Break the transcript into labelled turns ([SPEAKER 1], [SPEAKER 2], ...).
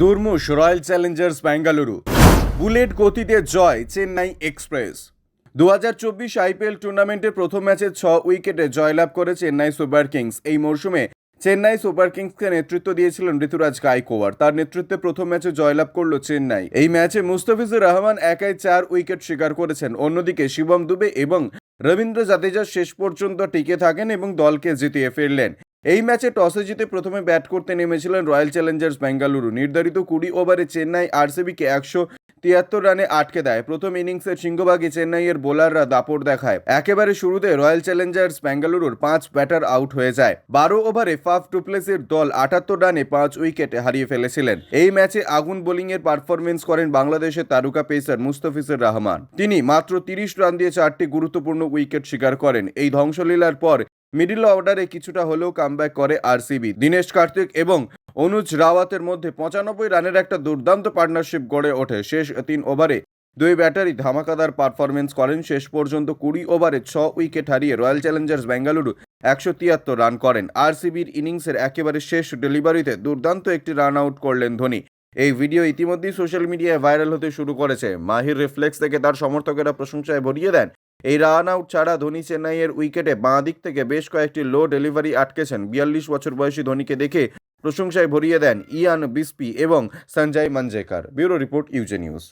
[SPEAKER 1] দুর্মুশ royal challengers Bengaluru bullet গতিতে জয় Chennai express দু হাজার চব্বিশ আইপিএল টুর্নামেন্টের প্রথম ম্যাচে ছ উইকেটে জয়লাভ করে চেন্নাই সুপার কিংস এই মরশুমে চেন্নাই সুপার কিংসকে নেতৃত্ব দিয়েছিলেন ঋতুরাজ গাইকোয়ার। তার নেতৃত্বে প্রথম ম্যাচে জয়লাভ করল চেন্নাই এই ম্যাচে মুস্তাফিজুর রহমান একাই চার উইকেট শিকার করেছেন। অন্যদিকে শিবম দুবে এবং রবীন্দ্র জাদেজা শেষ পর্যন্ত টিকে থাকেন এবং দলকে জিতিয়ে ফিরলেন। এই ম্যাচে টসে জিতে প্রথমে ব্যাট করতে নেমেছিলেন রয়্যাল চ্যালেঞ্জার্স বেঙ্গালুরু। নির্ধারিত কুড়ি ওভারে চেন্নাই আরসিবিকে একশো তিয়াত্তর রানে আটকে দেয়। প্রথম ইনিংসের সিংহভাগে চেন্নাইয়ের বোলাররা দাপট দেখায়। একেবারে শুরুতে রয়্যাল চ্যালেঞ্জার্স বেঙ্গালুরুর পাঁচ ব্যাটার আউট হয়ে যায়। বারো ওভারে ফাফ টুপ্লেসির দল আটাত্তর রানে পাঁচ উইকেটে হারিয়ে ফেলেছিলেন। এই ম্যাচে আগুন বোলিংয়ের পারফরমেন্স করেন বাংলাদেশের তারকা পেসার মুস্তাফিজুর রহমান। তিনি মাত্র তিরিশ রান দিয়ে চারটি গুরুত্বপূর্ণ উইকেট শিকার করেন। এই ধ্বংসলীলার পর মিডিল অর্ডারে কিছুটা হলেও কামব্যাক করে আরসিবি দীনেশ কার্তিক এবং অনুজ রাওয়াতের মধ্যে পঁচানব্বই রানের একটা দুর্দান্ত পার্টনারশিপ গড়ে ওঠে। শেষ তিন ওভারে দুই ব্যাটারি ধামাকাদার পারফরমেন্স করেন। শেষ পর্যন্ত কুড়ি ওভারে ছ উইকেট হারিয়ে রয়্যাল চ্যালেঞ্জার্স বেঙ্গালুরু একশো তিয়াত্তর রান করেন। আরসিবির ইনিংসের একেবারে শেষ ডেলিভারিতে দুর্দান্ত একটি রান আউট করলেন ধোনি। এই ভিডিও ইতিমধ্যেই সোশ্যাল মিডিয়ায় ভাইরাল হতে শুরু করেছে। মাহির রিফ্লেক্স থেকে তার সমর্থকেরা প্রশংসায় ভরিয়ে দেন এই রান আউট ছাড়া ধোনি চেন্নাইয়ের উইকেটে বাঁ দিক থেকে বেশ কয়েকটি লো ডেলিভারি আটকেছেন। বিয়াল্লিশ বছর বয়সী ধোনিকে দেখে প্রশংসায় ভরিয়ে দেন ইয়ান বিসপি এবং Sanjay Manjrekar. Bureau report U J news.